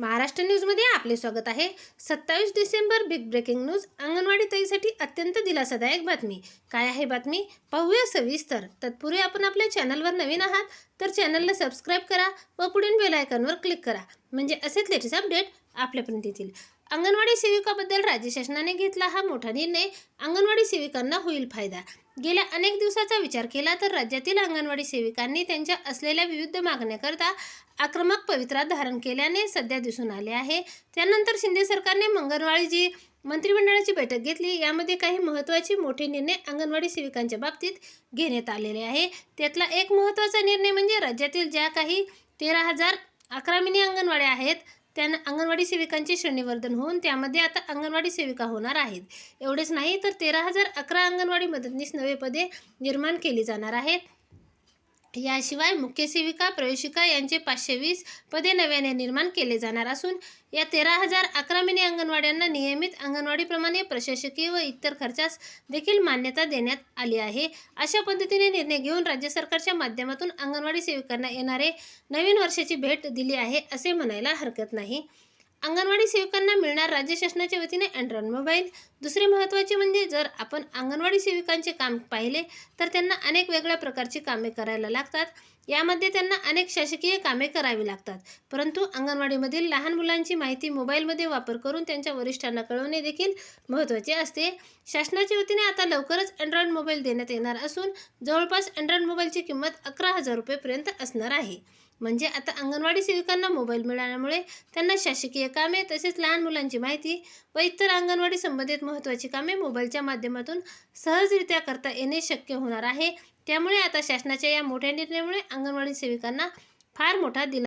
महाराष्ट्र न्यूजमध्ये आपले स्वागत आहे. सत्तावीस December big breaking news anganwadi ताईसाठी अत्यंत दिलासादायक बातमी. काय आहे बातमी? पाहूया सविस्तर. तत्पूर्वी आपण आपल्या चॅनलवर नवीन आहात तर चॅनलला सबस्क्राईब करा व पुढील बेल आयकॉनवर क्लिक करा. म्हणजे असेच लेटेस्ट अपडेट आपल्यापर्यंत येतील. अंगणवाडी सेविकाबद्दल राज्य शासनाने घेतला हा मोठा निर्णय अंगणवाडी सेविकांना होईल फायदा. गेल्या अनेक दिवसाचा विचार केला तर राज्यातील अंगणवाडी सेविकांनी त्यांच्या असलेल्या विविध मागण्याकरता आक्रमक पवित्रा धारण केल्याने सध्या दिसून आले आहे. त्यानंतर शिंदे सरकारने मंगळवारी जी मंत्रिमंडळाची बैठक घेतली. यामध्ये काही महत्त्वाचे मोठे निर्णय अंगणवाडी सेविकांच्या बाबतीत घेण्यात आलेले आहे. त्यातला एक महत्त्वाचा निर्णय म्हणजे राज्यातील ज्या काही तेरा हजार अकरा मिनी अंगणवाड्या आहेत त्यांना अंगणवाडी सेविकांचे श्रेणीवर्धन होऊन त्यामध्ये आता अंगणवाडी सेविका होणार आहेत. एवढेच नाही तर तेरा हजार अकरा अंगणवाडी मदतनीस नवे पदे निर्माण केली जाणार आहेत. याशिवाय मुख्य सेविका प्रवेशिका यांचे पाचशे वीस पदे नव्याने निर्माण केले जाणार असून या तेरा हजार अकरा मिनी अंगणवाड्यांना नियमित अंगणवाडीप्रमाणे प्रशासकीय व इतर खर्चास देखील मान्यता देण्यात आली आहे. अशा पद्धतीने निर्णय घेऊन राज्य सरकारच्या माध्यमातून अंगणवाडी सेविकांना येणारे नवीन वर्षाची भेट दिली आहे असे म्हणायला हरकत नाही. अंगणवाडी सेविकांना मिळणार राज्य शासनाच्या वतीने अँड्रॉइड मोबाईल दुसरे महत्त्वाचे म्हणजे जर आपण अंगणवाडी सेविकांचे काम पाहिले तर त्यांना अनेक वेगळ्या प्रकारची कामे करायला लागतात. यामध्ये त्यांना अनेक शासकीय कामे करावी लागतात. परंतु अंगणवाडीमधील लहान मुलांची माहिती मोबाईलमध्ये वापर करून त्यांच्या वरिष्ठांना कळवणे देखील महत्त्वाचे असते. शासनाच्या वतीने आता लवकरच अँड्रॉइड मोबाईल देण्यात येणार असून जवळपास अँड्रॉइड मोबाईलची किंमत अकरा हजार रुपयेपर्यंत असणार आहे. म्हणजे आता अंगणवाडी सेविकांना मोबाईल मिळाल्यामुळे त्यांना शासकीय कामे तसेच लहान मुलांची माहिती व इतर अंगणवाडी संबंधित महत्त्वाची कामे मोबाईलच्या माध्यमातून सहजरित्या करता येणे शक्य होणार आहे. त्यामुळे आता शासनाच्या या मोठ्या निर्णयामुळे अंगणवाडी सेविकांना फार मोठा दिला